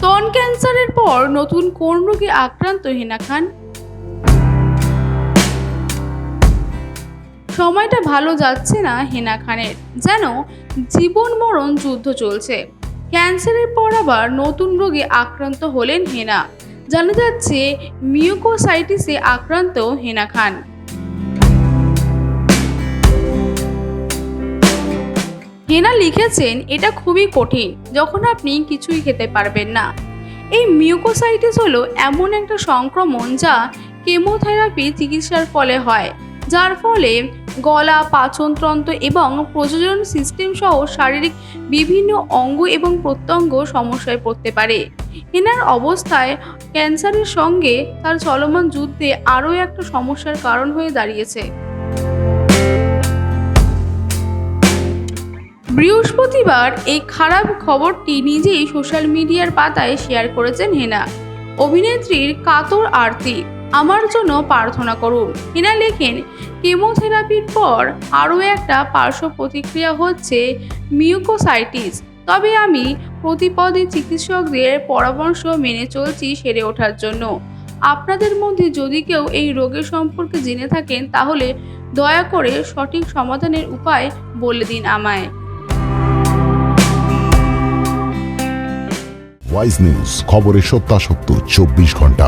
স্তন ক্যান্সারের পর নতুন কোন রোগে আক্রান্ত হেনা খান? সময়টা ভালো যাচ্ছে না হেনা খানের। যেন জীবন মরণ যুদ্ধ চলছে। ক্যান্সারের পর আবার নতুন রোগে আক্রান্ত হলেন হেনা। জানা যাচ্ছে, মিউকোসাইটিসে আক্রান্ত হেনা খান। হেনা লিখেছেন, এটা খুবই কঠিন, যখন আপনি কিছুই খেতে পারবেন না। এই মিউকোসাইটিস হলো এমন একটা সংক্রমণ যা কেমোথেরাপি চিকিৎসার ফলে হয়, যার ফলে গলা, পাচনতন্ত্র এবং প্রযোজন সিস্টেম সহ শারীরিক বিভিন্ন অঙ্গ এবং প্রত্যঙ্গ সমস্যায় পড়তে পারে। হেনার অবস্থায় ক্যান্সারের সঙ্গে তার চলমান যুদ্ধে আরও একটা সমস্যার কারণ হয়ে দাঁড়িয়েছে। বৃহস্পতিবার এই খারাপ খবরটি নিজেই সোশ্যাল মিডিয়ার পাতায় শেয়ার করেছেন হেনা। অভিনেত্রীর কাতর আরতি, আমার জন্য প্রার্থনা করুন। হেনা লেখেন, কেমোথেরাপির পর আরও একটা পার্শ্ব প্রতিক্রিয়া হচ্ছে মিউকোসাইটিস। তবে আমি প্রতিপদে চিকিৎসকদের পরামর্শ মেনে চলছি সেরে ওঠার জন্য। আপনাদের মধ্যে যদি কেউ এই রোগের সম্পর্কে জেনে থাকেন, তাহলে দয়া করে সঠিক সমাধানের উপায় বলে দিন আমায়। ওয়াইজ নিউজ খবরের সত্যাসত্য চব্বিশ ঘণ্টা।